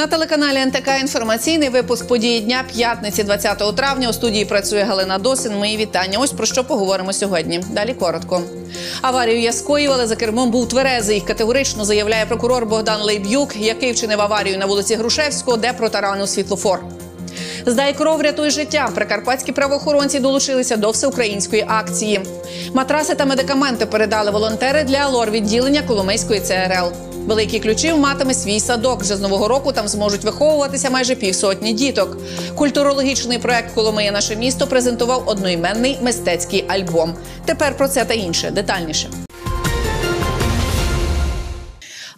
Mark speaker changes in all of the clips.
Speaker 1: На телеканалі НТК інформаційний випуск події дня п'ятниці 20 травня. У студії працює Галина Досин. Мої вітання. Ось про що поговоримо сьогодні. Далі коротко. Аварію я скоїв, але за кермом був тверезий. Категорично заявляє прокурор Богдан Лейб'юк, який вчинив аварію на вулиці Грушевського, де протаранив світлофор. Здай кров, рятуй життя. Прикарпатські правоохоронці долучилися до всеукраїнської акції. Матраси та медикаменти передали волонтери для лор відділення Коломийської ЦРЛ. Великі ключі матиме свій садок. Вже з нового року там зможуть виховуватися майже півсотні діток. Культурологічний проект Коломиє наше місто презентував одноіменний мистецький альбом. Тепер про це та інше детальніше.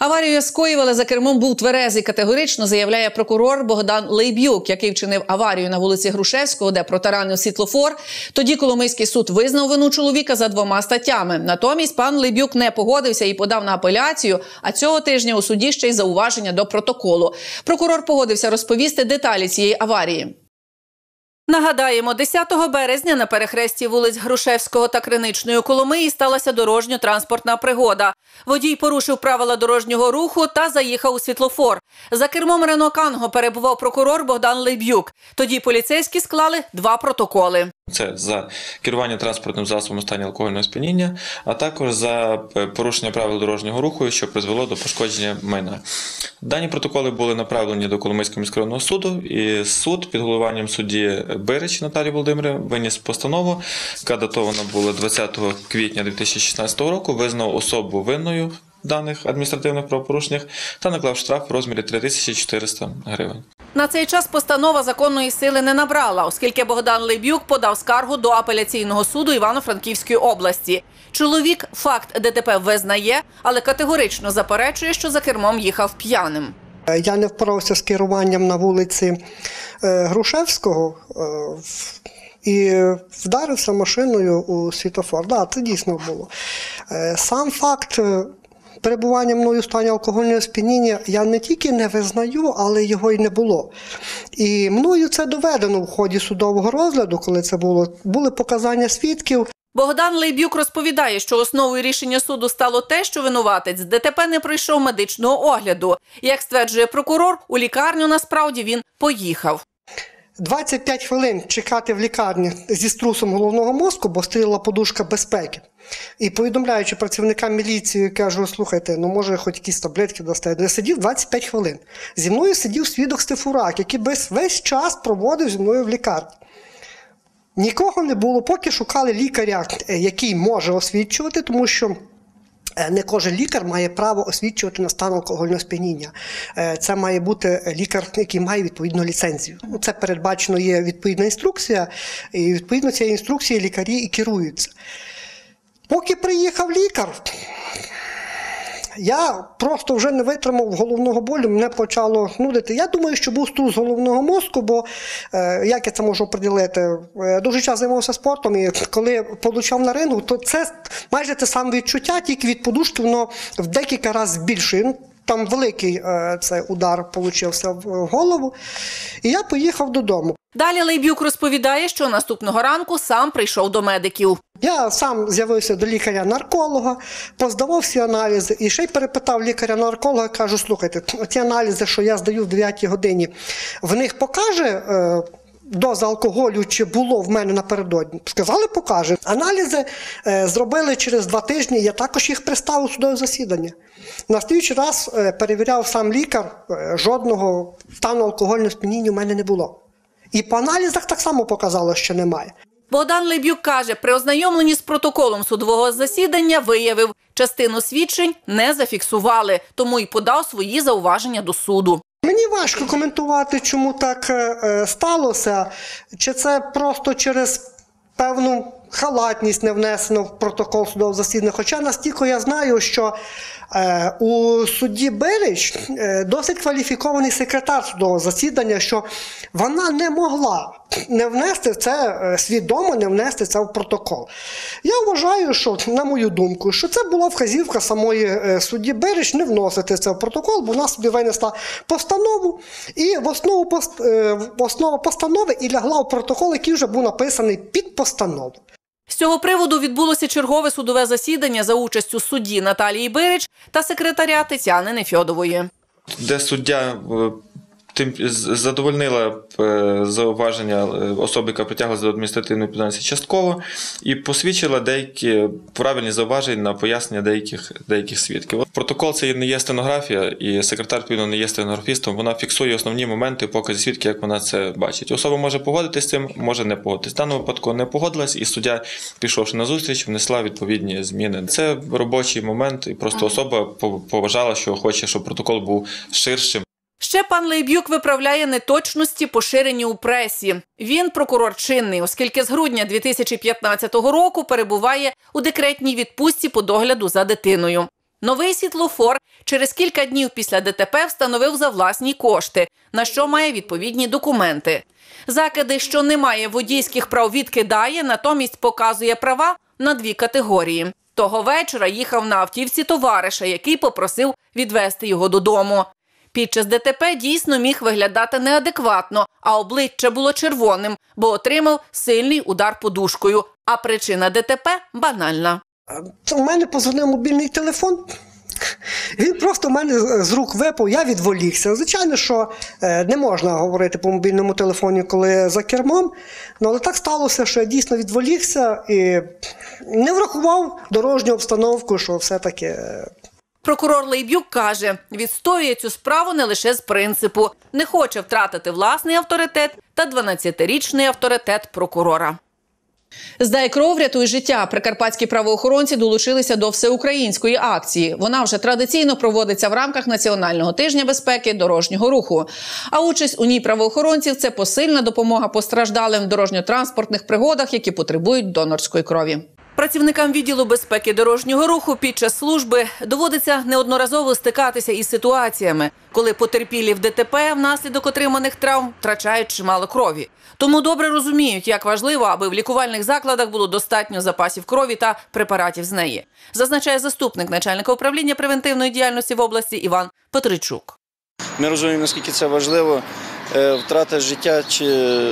Speaker 1: Аварію скоювали за кермом був тверезий. Категорично заявляє прокурор Богдан Лейб'юк, який вчинив аварію на вулиці Грушевського, де протаранив світлофор. Тоді Коломийський суд визнав вину чоловіка за двома статтями. Натомість пан Лейб'юк не погодився і подав на апеляцію. А цього тижня у суді ще й зауваження до протоколу. Прокурор погодився розповісти деталі цієї аварії. Нагадаємо, 10 березня на перехресті вулиць Грушевського та Криничної Коломиї сталася дорожньо-транспортна пригода. Водій порушив правила дорожнього руху та заїхав у світлофор. За кермом Рено Канго перебував прокурор Богдан Лейб'юк. Тоді поліцейські склали два протоколи.
Speaker 2: Це за керування транспортним засобом у стані алкогольного сп'яніння, а також за е, порушення правил дорожнього руху, що призвело до пошкодження майна. Дані протоколи були направлені до Коломийського міськрайонного суду, і суд під головуванням судді Берич Наталії Володимирівни виніс постанову, яка датована була 20 квітня 2016 року, визнав особу винною даних адміністративних правопорушеннях та наклав штраф в розмірі 3400 гривень.
Speaker 1: На цей час постанова законної сили не набрала, оскільки Богдан Лейб'юк подав скаргу до апеляційного суду Івано-Франківської області. Чоловік факт ДТП визнає, але категорично заперечує, що за кермом їхав п'яним.
Speaker 3: Е, Я не впорався з керуванням на вулиці е, Грушевського е, і вдарився машиною у світофор. Да, це дійсно було. Сам факт перебування мною в стані алкогольного сп'яніння я не тільки не визнаю, але його й не було. І мною це доведено в ході судового розгляду, коли це було. Були показання свідків.
Speaker 1: Богдан Лейб'юк розповідає, що основою рішення суду стало те, що винуватець ДТП не пройшов медичного огляду. Як стверджує прокурор, у лікарню насправді він поїхав.
Speaker 3: 25 хвилин чекати в лікарні зі струсом головного мозку, бо стріла подушка безпеки. І повідомляючи працівникам міліції, кажу: слухайте, ну може хоч якісь таблетки дасте. Я сидів 25 хвилин. Зі мною сидів свідок Стефурак, який весь, весь час проводив зі мною в лікарні. Нікого не було, поки шукали лікаря, е, який може освідчувати, тому що. Е, Не кожен лікар має право освідчувати на стан алкогольного сп'яніння. Е, Це має бути лікар, який має відповідну ліцензію. Ну, Це передбачено є відповідна інструкція, і відповідно цієї інструкції лікарі і керуються. Поки приїхав лікар, я просто вже не витримав головного болю, мене почало нудити. Я думаю, що був струс головного мозку, бо е, як я це можу приділити? Е, дуже час займався спортом, і коли получав на рингу, то це майже те саме відчуття, тільки від подушки воно в декілька разів більше. Там великий е, цей удар получився в в голову. І я поїхав додому.
Speaker 1: Далі Лейб'юк розповідає, що наступного ранку сам прийшов до медиків.
Speaker 3: Я сам з'явився до лікаря-нарколога, поздавав всі аналізи і ще й перепитав лікаря-нарколога, кажу, слухайте, ті аналізи, що я здаю в 9 годині, в них покаже. Доза алкоголю чи було в мене напередодні? Сказали, покаже. Аналізи е, зробили через два тижні. Я також їх представив у судове засідання. На слідчий раз е, перевіряв сам лікар, е, жодного стану алкогольного сп'яніння в мене не було. І по аналізах так само показало, що немає.
Speaker 1: Богдан Лейб'юк каже, при ознайомленні з протоколом судового засідання виявив, частину свідчень не зафіксували, тому й подав свої зауваження до суду.
Speaker 3: Мені важко коментувати, чому так е, е, сталося. Чи це просто через певну халатність не внесено в протокол судового засідання. Хоча настільки я знаю, що е, у судді Берич е, досить кваліфікований секретар судового засідання, що вона не могла не внести це е, свідомо, не внести це в протокол. Я вважаю, що, на мою думку, що це була вказівка самої е, судді Берич не вносити це в протокол, бо вона собі винесла постанову, і в основу, пост- е, в основу постанови і лягла в протокол, який вже був написаний під постанову.
Speaker 1: З цього приводу відбулося чергове судове засідання за участю судді Наталії Бирич та секретаря Тетяни Нефьодової.
Speaker 2: де суддя е, Тим задовольнила е, зауваження е, особи, яка притягла до адміністративної відповідальності частково, і посвідчила деякі правильні зауваження на пояснення деяких, деяких свідків. От Протокол це не є стенографія, і секретар відповідно не є стенографістом. Вона фіксує основні моменти покази свідків, як вона це бачить. Особа може погодитись з цим, може не погодитись. В даному випадку не погодилась, і суддя, пішовши на зустріч, внесла відповідні зміни. Це робочий момент, і просто особа поважала, що хоче, щоб протокол був ширшим.
Speaker 1: Ще пан Лейб'юк виправляє неточності, поширені у пресі. Він прокурор чинний, оскільки з грудня 2015 року перебуває у декретній відпустці по догляду за дитиною. Новий світлофор через кілька днів після ДТП встановив за власні кошти, на що має відповідні документи. Закиди, що немає водійських прав, відкидає, натомість показує права на дві категорії. Того вечора їхав на автівці товариша, який попросив відвести його додому. Під час ДТП дійсно міг виглядати неадекватно, а обличчя було червоним, бо отримав сильний удар подушкою. А причина ДТП банальна.
Speaker 3: У мене позвонив мобільний телефон. Він просто в мене з- рук випав, я відволікся. Звичайно, що е, не можна говорити по мобільному телефоні, коли за кермом. Ну, але так сталося, що я дійсно відволікся і не врахував дорожню обстановку, що все-таки е,
Speaker 1: Прокурор Лейб'юк каже, відстоює цю справу не лише з принципу, не хоче втратити власний авторитет та 12-річний авторитет прокурора. Здай кров, рятуй життя. Прикарпатські правоохоронці долучилися до всеукраїнської акції. Вона вже традиційно проводиться в рамках національного тижня безпеки дорожнього руху. А участь у ній правоохоронців це посильна допомога постраждалим в дорожньо-транспортних пригодах, які потребують донорської крові. Працівникам відділу безпеки дорожнього руху під час служби доводиться неодноразово стикатися із ситуаціями, коли потерпілі в ДТП внаслідок отриманих травм втрачають чимало крові. Тому добре розуміють, як важливо, аби в лікувальних закладах було достатньо запасів крові та препаратів з неї, зазначає заступник начальника управління превентивної діяльності в області Іван Петричук.
Speaker 4: Ми розуміємо, наскільки це важливо. е, Втрата життя чи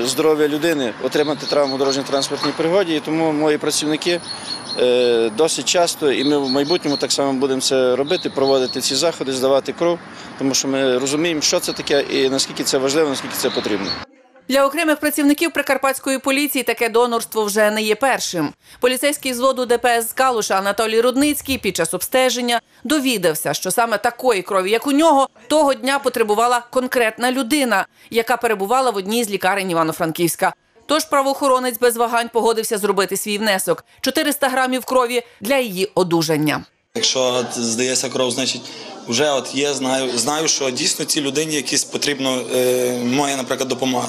Speaker 4: здоров'я людини, отримати травму дорожньо-транспортній пригоді. І тому мої працівники е, досить часто, і ми в майбутньому так само будемо це робити, проводити ці заходи, здавати кров, тому що ми розуміємо, що це таке і наскільки це важливо, наскільки це потрібно.
Speaker 1: Для окремих працівників прикарпатської поліції таке донорство вже не є першим. Поліцейський зводу ДПС з Калуша Анатолій Рудницький під час обстеження довідався, що саме такої крові, як у нього, того дня потребувала конкретна людина, яка перебувала в одній з лікарень Івано-Франківська. Тож правоохоронець без вагань погодився зробити свій внесок 400 грамів крові для її одужання.
Speaker 5: Якщо здається кров, значить вже от є, знаю, знаю, що дійсно цій людині якісь потрібно е, моя, наприклад, допомога.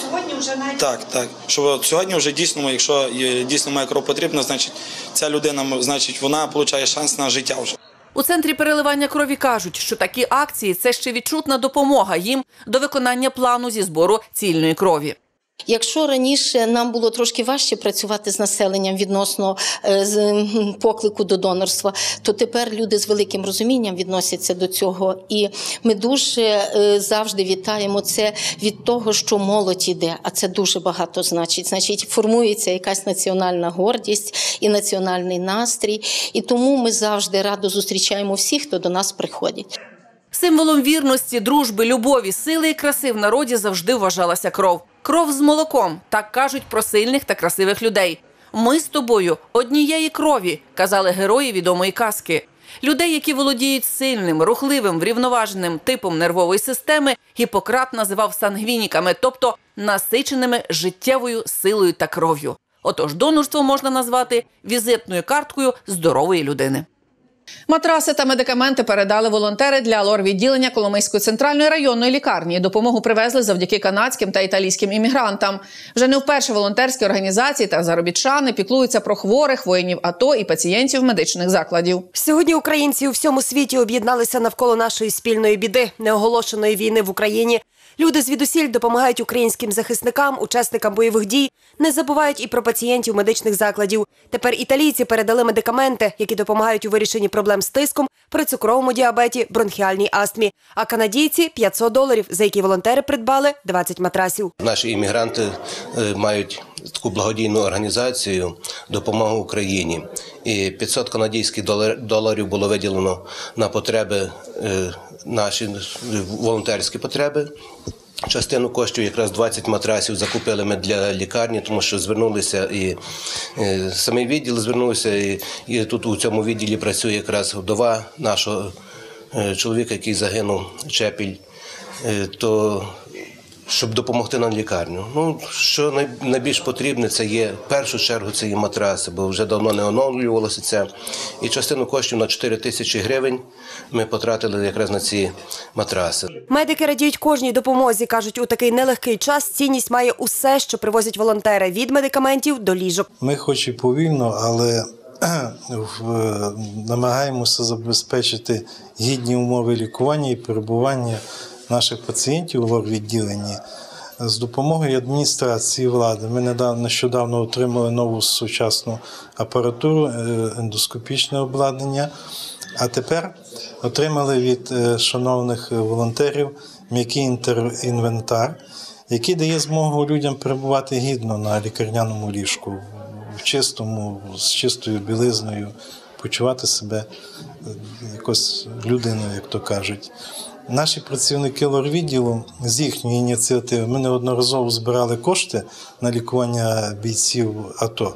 Speaker 6: Сьогодні вже навіть
Speaker 5: Так, так. Що от сьогодні вже дійсно, якщо дійсно моя кров потрібна, значить ця людина, значить, вона отримує шанс на життя вже.
Speaker 1: У центрі переливання крові кажуть, що такі акції це ще відчутна допомога їм до виконання плану зі збору цільної крові.
Speaker 7: Якщо раніше нам було трошки важче працювати з населенням відносно е, поклику до донорства, то тепер люди з великим розумінням відносяться до цього. І ми дуже е, завжди вітаємо це від того, що молодь іде, а це дуже багато значить. Значить, формується якась національна гордість і національний настрій. І тому ми завжди радо зустрічаємо всіх, хто до нас приходить.
Speaker 1: Символом вірності, дружби, любові, сили і краси в народі завжди вважалася кров. Кров з молоком, так кажуть про сильних та красивих людей. Ми з тобою однієї крові, казали герої відомої казки. Людей, які володіють сильним, рухливим, врівноваженим типом нервової системи, Гіппократ називав сангвініками, тобто насиченими життєвою силою та кров'ю. Отож, донорство можна назвати візитною карткою здорової людини. Матраси та медикаменти передали волонтери для лор-відділення Коломийської центральної районної лікарні. Допомогу привезли завдяки канадським та італійським іммігрантам. Вже не вперше волонтерські організації та заробітчани піклуються про хворих, воїнів АТО і пацієнтів медичних закладів.
Speaker 8: Сьогодні українці у всьому світі об'єдналися навколо нашої спільної біди, неоголошеної війни в Україні. Люди звідусіль допомагають українським захисникам, учасникам бойових дій, не забувають і про пацієнтів медичних закладів. Тепер італійці передали медикаменти, які допомагають у вирішенні проблем з тиском, при цукровому діабеті, бронхіальній астмі. А канадійці 500 доларів, за які волонтери придбали 20 матрасів.
Speaker 9: Наші іммігранти е, мають таку благодійну організацію допомогу Україні. І 500 канадських долар- доларів було виділено на потреби е, наші волонтерські потреби. Частину коштів, якраз 20 матрасів, закупили ми для лікарні, тому що звернулися і е, самий відділ звернувся, і, і тут у цьому відділі працює якраз вдова нашого е, чоловіка, який загинув Чепіль. То щоб допомогти нам лікарню. Ну що найбільш потрібне, це є в першу чергу це є матраси, бо вже давно не оновлювалося це. І частину коштів на 4 тисячі гривень ми потратили якраз на ці матраси.
Speaker 8: Медики радіють кожній допомозі. кажуть, у такий нелегкий час цінність має усе, що привозять волонтери від медикаментів до ліжок.
Speaker 10: Ми хоч і повільно, але намагаємося забезпечити гідні умови лікування і перебування наших пацієнтів у лор-відділенні з допомогою адміністрації влади. Ми недавно нещодавно отримали нову сучасну апаратуру, е, ендоскопічне обладнання. А тепер отримали від е, шановних волонтерів м'який інвентар, який дає змогу людям перебувати гідно на лікарняному ліжку, в чистому, з чистою білизною, почувати себе е, якось людиною, як то кажуть. Наші працівники лорвідділу з їхньої ініціативи ми неодноразово збирали кошти на лікування бійців АТО.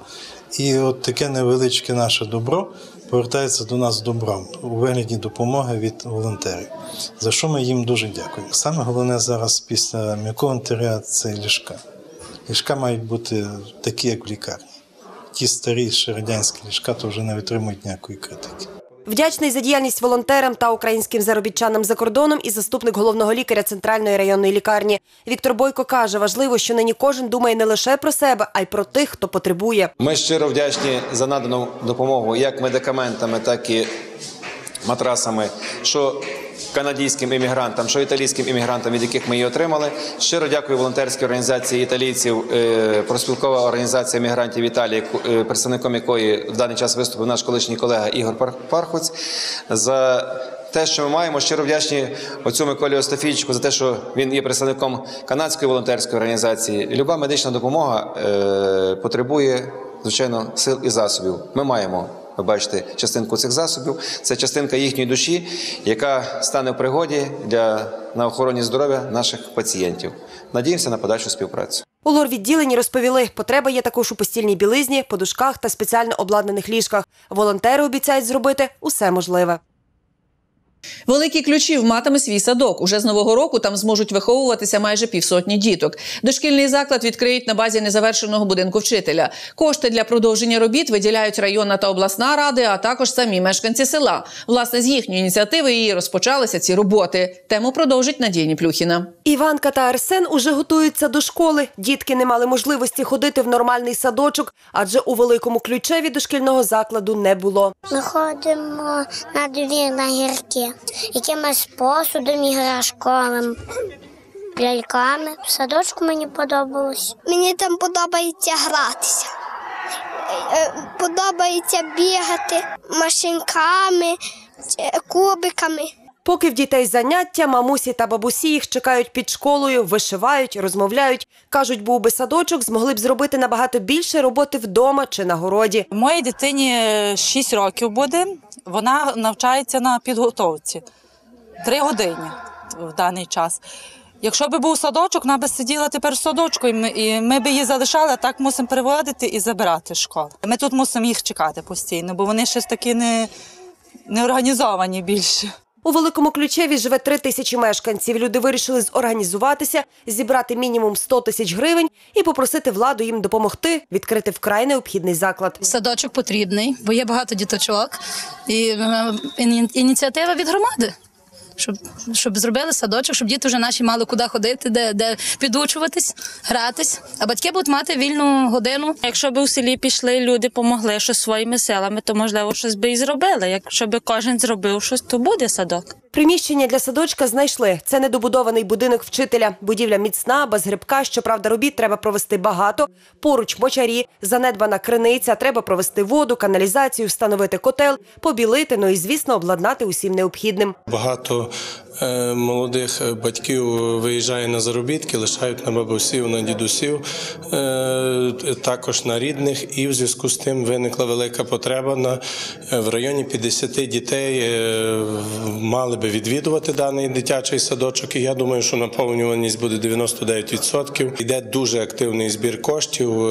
Speaker 10: І от таке невеличке наше добро повертається до нас добром у вигляді допомоги від волонтерів, за що ми їм дуже дякуємо. Саме головне зараз після м'якого інтеря це ліжка. Ліжка мають бути такі, як в лікарні. Ті старі ще радянські ліжка то вже не витримують ніякої критики.
Speaker 8: Вдячний за діяльність волонтерам та українським заробітчанам за кордоном і заступник головного лікаря центральної районної лікарні. Віктор Бойко каже, важливо, що нині кожен думає не лише про себе, а й про тих, хто потребує.
Speaker 11: Ми щиро вдячні за надану допомогу як медикаментами, так і матрасами, що канадським іммігрантам, що італійським іммігрантам, від яких ми її отримали. Щиро дякую волонтерській організації італійців, е, проспілкова організація мігрантів Італії, е, представником якої в даний час виступив наш колишній колега Ігор Пар- Пархоць. За те, що ми маємо, щиро вдячні оцю Миколі Остафійчику за те, що він є представником канадської волонтерської організації. Люба медична допомога е, потребує, звичайно, сил і засобів. Ми маємо. Ви бачите частинку цих засобів. Це частинка їхньої душі, яка стане в пригоді для на охороні здоров'я наших пацієнтів. Надіємося на подальшу співпрацю.
Speaker 8: У лор-відділенні розповіли, потреба є також у постільній білизні, подушках та спеціально обладнаних ліжках. Волонтери обіцяють зробити усе можливе.
Speaker 1: Великі ключів матиме свій садок. Уже з нового року там зможуть виховуватися майже півсотні діток. Дошкільний заклад відкриють на базі незавершеного будинку вчителя. Кошти для продовження робіт виділяють районна та обласна ради, а також самі мешканці села. Власне, з їхньої ініціативи і розпочалися ці роботи. Тему продовжить Надія Ніплюхіна.
Speaker 8: Іванка та Арсен уже готуються до школи. Дітки не мали можливості ходити в нормальний садочок, адже у великому ключеві дошкільного закладу не було.
Speaker 12: Ми ходимо на двір на гірки, якимось посудом, іграшковим, ляльками. В садочку мені подобалось. Мені там подобається гратися. Е, Подобається бігати машинками, е, кубиками.
Speaker 8: Поки в дітей заняття, мамусі та бабусі їх чекають під школою, вишивають, розмовляють. Кажуть, був би садочок, змогли б зробити набагато більше роботи вдома чи на городі.
Speaker 13: Моїй дитині 6 років буде. Вона навчається на підготовці три години в даний час. Якщо б був садочок, вона би сиділа тепер в садочку, і ми, і ми б її залишали, а так мусимо переводити і забирати з школи. Ми тут мусимо їх чекати постійно, бо вони щось такі не, не організовані більше.
Speaker 8: У великому ключеві живе три тисячі мешканців. Люди вирішили зорганізуватися, зібрати мінімум 100 тисяч гривень і попросити владу їм допомогти відкрити вкрай необхідний заклад.
Speaker 14: Садочок потрібний, бо є багато діточок. І е, іні- ініціатива від громади. Щоб, щоб зробили садочок, щоб діти вже наші мали куди ходити, де, де підучуватись, гратись, а батьки будуть мати вільну годину.
Speaker 15: Якщо б у селі пішли, люди допомогли щось своїми силами, то можливо щось би і зробили. Якщо б кожен зробив щось, то буде садок.
Speaker 8: Приміщення для садочка знайшли. Це недобудований будинок вчителя. Будівля міцна, без грибка. Щоправда, робіт треба провести багато. Поруч мочарі, занедбана криниця. Треба провести воду, каналізацію, встановити котел, побілити, ну і звісно, обладнати усім необхідним.
Speaker 10: Багато
Speaker 16: молодих е, батьків виїжджає на заробітки, лишають на бабусів, на дідусів, е, також на рідних. І в зв'язку з тим виникла велика потреба на е, в районі 50 дітей е, мали би відвідувати даний дитячий садочок. І я думаю, що наповнюваність буде 99%. Йде дуже активний збір коштів.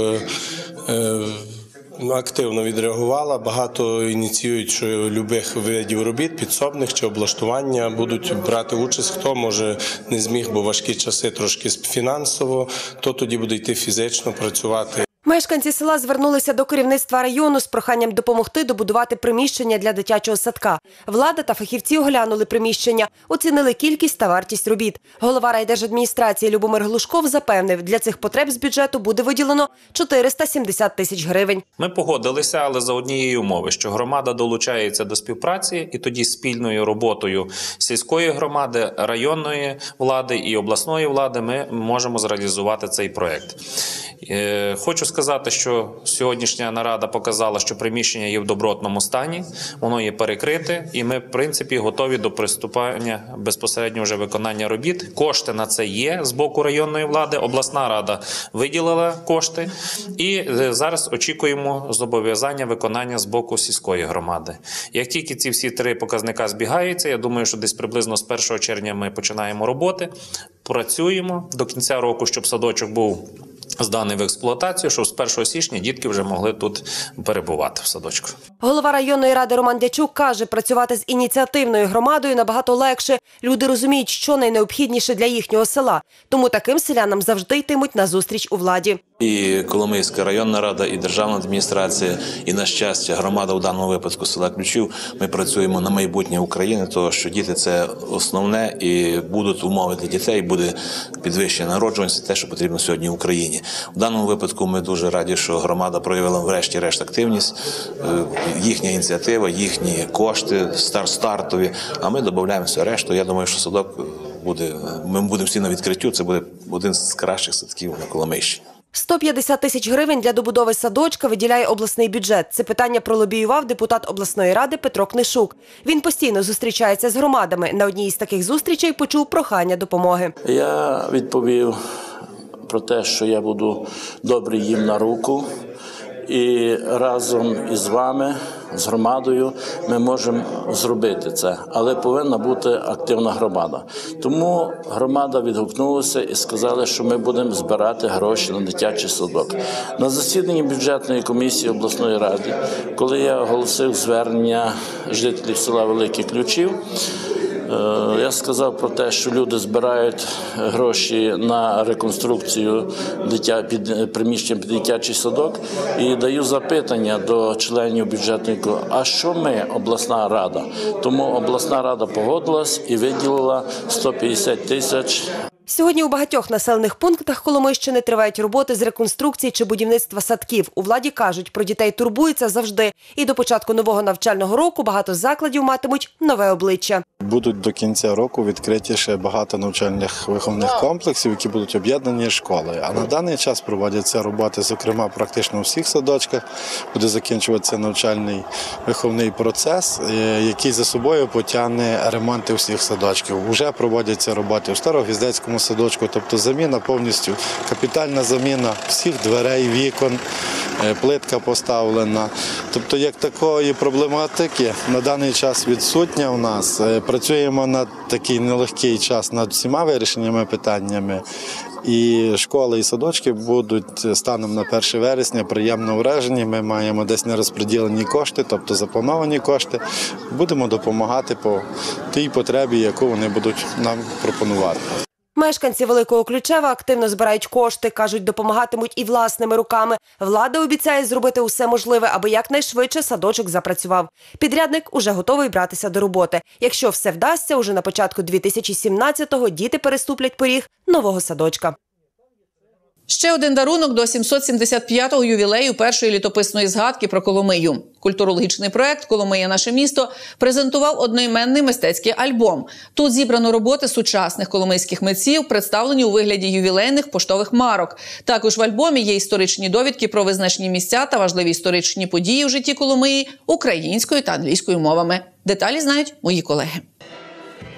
Speaker 16: Е, Активно відреагувала. Багато ініціюють що любих видів робіт, підсобних чи облаштування будуть брати участь. Хто може не зміг, бо важкі часи трошки фінансово, то тоді буде йти фізично працювати.
Speaker 8: Мешканці села звернулися до керівництва району з проханням допомогти добудувати приміщення для дитячого садка. Влада та фахівці оглянули приміщення, оцінили кількість та вартість робіт. Голова райдержадміністрації Любомир Глушков запевнив, для цих потреб з бюджету буде виділено 470 тисяч гривень.
Speaker 17: Ми погодилися, але за однієї умови, що громада долучається до співпраці, і тоді спільною роботою сільської громади, районної влади і обласної влади ми можемо зреалізувати цей проект. Е, Хочу сказати, що сьогоднішня нарада показала, що приміщення є в добротному стані, воно є перекрите, і ми, в принципі, готові до приступання безпосередньо вже виконання робіт. Кошти на це є з боку районної влади. Обласна рада виділила кошти, і е, зараз очікуємо зобов'язання виконання з боку сільської громади. Як тільки ці всі три показника збігаються, я думаю, що десь приблизно з 1 червня ми починаємо роботи, працюємо до кінця року, щоб садочок був. Зданий в експлуатацію, щоб з 1 січня дітки вже могли тут перебувати в садочку.
Speaker 8: Голова районної ради Роман Дячук каже, працювати з ініціативною громадою набагато легше. Люди розуміють, що найнеобхідніше для їхнього села. Тому таким селянам завжди йтимуть на зустріч у владі.
Speaker 18: І Коломийська районна рада, і державна адміністрація, і на щастя, громада в даному випадку села Ключів. Ми працюємо на майбутнє України, тому що діти це основне і будуть умови для дітей, буде підвищення народжуваності, те, що потрібно сьогодні в Україні. В даному випадку ми дуже раді, що громада проявила врешті-решт активність, е, їхня ініціатива, їхні кошти стар стартові. А ми додаємо все решту. Я думаю, що садок буде. Ми будемо всі на відкриттю. Це буде один з кращих садків на Коломийщині.
Speaker 8: 150 тисяч гривень для добудови садочка виділяє обласний бюджет. Це питання пролобіював депутат обласної ради Петро Книшук. Він постійно зустрічається з громадами. На одній із таких зустрічей почув прохання допомоги.
Speaker 19: Я відповів про те, що я буду добрий їм на руку, і разом із вами, з громадою, ми можемо зробити це, але повинна бути активна громада. Тому громада відгукнулася і сказали, що ми будемо збирати гроші на дитячий садок. На засіданні бюджетної комісії обласної ради, коли я оголосив звернення жителів села Великих Ключів. Е, Я сказав про те, що люди збирають гроші на реконструкцію дитя під приміщення під дитячий садок, і даю запитання до членів бюджетної а що ми, обласна рада? Тому обласна рада погодилась і виділила 150 тисяч
Speaker 8: Сьогодні у багатьох населених пунктах Коломийщини тривають роботи з реконструкції чи будівництва садків. У владі кажуть, про дітей турбуються завжди. І до початку нового навчального року багато закладів матимуть нове обличчя.
Speaker 20: Будуть до кінця року відкриті ще багато навчальних виховних комплексів, які будуть об'єднані школою. А на даний час проводяться роботи, зокрема, практично у всіх садочках. Буде закінчуватися навчальний виховний процес, е, який за собою потягне ремонти всіх садочків. Уже проводяться роботи у Старогвіздецькому садочку, тобто заміна повністю капітальна заміна всіх дверей, вікон, е, плитка поставлена. Тобто, як такої проблематики на даний час відсутня у нас. Е, Працюємо на такий нелегкий час над всіма вирішеннями питаннями. І школи і садочки будуть станом на 1 вересня приємно вражені. Ми маємо десь нерозподілені кошти, тобто заплановані кошти. Будемо допомагати по тій потребі, яку вони будуть нам пропонувати.
Speaker 8: Мешканці Великого Ключева активно збирають кошти, кажуть, допомагатимуть і власними руками. Влада обіцяє зробити усе можливе, аби якнайшвидше садочок запрацював. Підрядник уже готовий братися до роботи. Якщо все вдасться, уже на початку 2017-го діти переступлять поріг нового садочка.
Speaker 1: Ще один дарунок до 775-го ювілею першої літописної згадки про Коломию. Культурологічний проект Коломия наше місто презентував одноіменний мистецький альбом. Тут зібрано роботи сучасних коломийських митців, представлені у вигляді ювілейних поштових марок. Також в альбомі є історичні довідки про визначні місця та важливі історичні події в житті Коломиї українською та англійською мовами. Деталі знають мої колеги.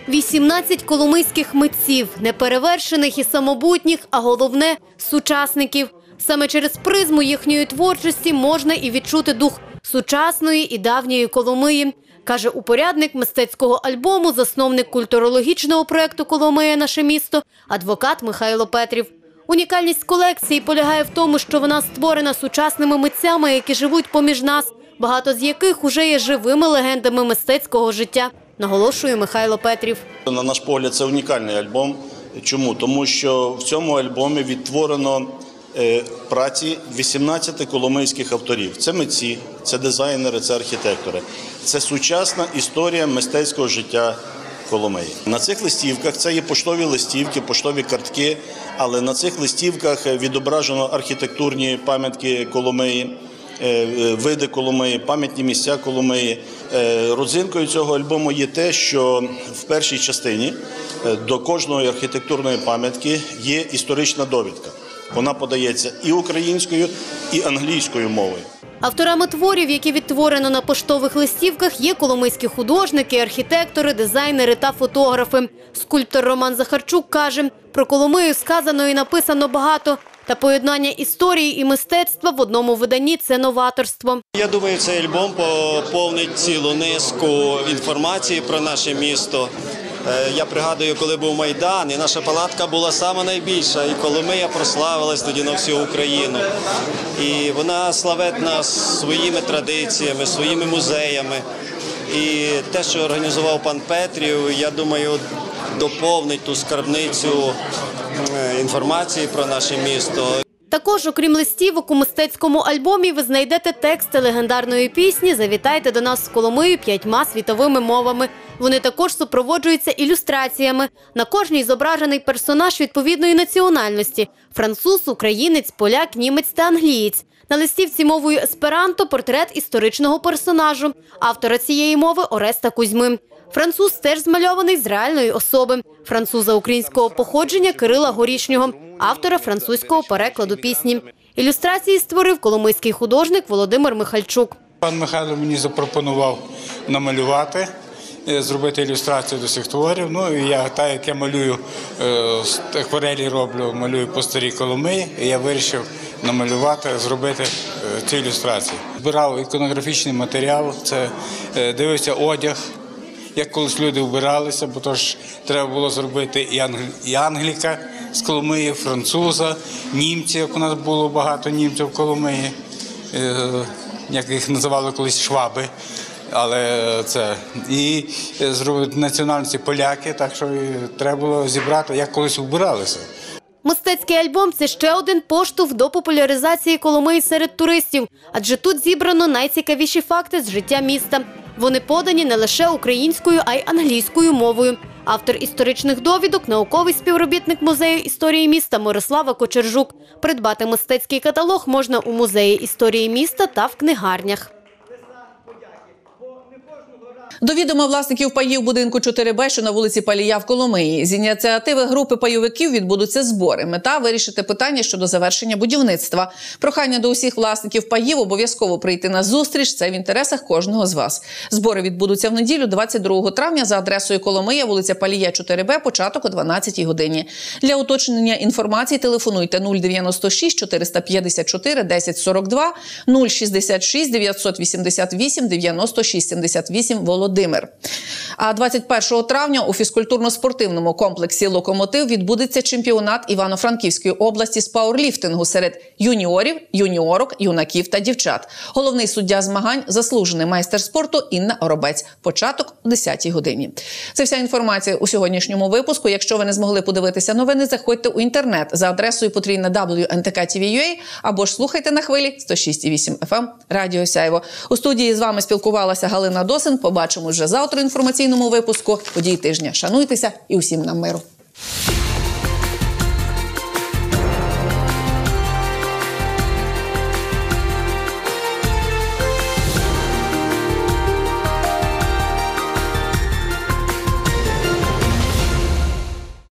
Speaker 21: 18 коломийських митців, неперевершених і самобутніх, а головне сучасників. Саме через призму їхньої творчості можна і відчути дух сучасної і давньої Коломиї, каже упорядник мистецького альбому, засновник культурологічного проєкту Коломия наше місто, адвокат Михайло Петрів. Унікальність колекції полягає в тому, що вона створена сучасними митцями, які живуть поміж нас, багато з яких уже є живими легендами мистецького життя, наголошує Михайло Петрів.
Speaker 22: На наш погляд, це унікальний альбом. Чому? Тому що в цьому альбомі відтворено е, праці 18 коломийських авторів. Це митці, це дизайнери, це архітектори. Це сучасна історія мистецького життя Коломиї. На цих листівках це є поштові листівки, поштові картки, але на цих листівках відображено архітектурні пам'ятки Коломиї. Е, е, Види Коломиї, пам'ятні місця Коломиї. Е, Родзинкою цього альбому є те, що в першій частині до кожної архітектурної пам'ятки є історична довідка. Вона подається і українською, і англійською мовою.
Speaker 21: Авторами творів, які відтворено на поштових листівках, є коломийські художники, архітектори, дизайнери та фотографи. Скульптор Роман Захарчук каже, про Коломию сказано і написано багато. Та поєднання історії і мистецтва в одному виданні це новаторство.
Speaker 23: Я думаю, цей альбом поповнить цілу низку інформації про наше місто. Е, Я пригадую, коли був Майдан, і наша палатка була сама найбільша, і Коломия прославилась тоді на всю Україну. І вона славетна своїми традиціями, своїми музеями. І те, що організував пан Петрів, я думаю, доповнить ту скарбницю інформації про наше місто.
Speaker 21: Також, окрім листівок, у мистецькому альбомі ви знайдете тексти легендарної пісні Завітайте до нас з Коломию п'ятьма світовими мовами. Вони також супроводжуються ілюстраціями. На кожній зображений персонаж відповідної національності: француз, українець, поляк, німець та англієць. На листівці мовою есперанто портрет історичного персонажу, автора цієї мови Ореста Кузьми. Француз теж змальований з реальної особи. Француза українського походження Кирила Горішнього, автора французького перекладу пісні. Ілюстрації створив коломийський художник Володимир Михальчук.
Speaker 24: Пан Михайло мені запропонував намалювати, е, зробити ілюстрацію до цих творів. Ну і я так як я малюю е, акварелі роблю, малюю по старій Коломиї, і я вирішив намалювати, зробити е, цю ілюстрацію. Збирав іконографічний матеріал, це дивився одяг. Як колись люди вбиралися, бо то ж треба було зробити і, англ... і англіка з Коломиї, француза, німці, як у нас було багато німців в Коломиї, е, як їх називали колись шваби. Але це і е, зробити національності поляки, так що треба було зібрати, як колись вбиралися.
Speaker 21: Мистецький альбом це ще один поштовх до популяризації Коломиї серед туристів, адже тут зібрано найцікавіші факти з життя міста. Вони подані не лише українською, а й англійською мовою. Автор історичних довідок, науковий співробітник музею історії міста Мирослава Кочержук. Придбати мистецький каталог можна у музеї історії міста та в книгарнях.
Speaker 1: До відома власників паїв будинку 4Б, що на вулиці Палія в Коломиї. З ініціативи групи пайовиків відбудуться збори. Мета вирішити питання щодо завершення будівництва. Прохання до усіх власників паїв обов'язково прийти на зустріч. Це в інтересах кожного з вас. Збори відбудуться в неділю, 22 травня, за адресою Коломия, вулиця Палія 4Б, початок о 12 годині. Для уточнення інформації телефонуйте 096 454 1042 066 988 96 78 Володимир. А 21 травня у фізкультурно-спортивному комплексі Локомотив відбудеться чемпіонат Івано-Франківської області з пауерліфтингу серед юніорів, юніорок, юнаків та дівчат. Головний суддя змагань заслужений майстер спорту Інна Оробець. Початок о 10 годині. Це вся інформація у сьогоднішньому випуску. Якщо ви не змогли подивитися новини, заходьте у інтернет за адресою потрійна WNTK.TV.ua або ж слухайте на хвилі 106,8 FM Радіо Сяйво. У студії з вами спілкувалася Галина Досин. Побачимо вже завтра інформаційному випуску. Події тижня. Шануйтеся і усім нам миру.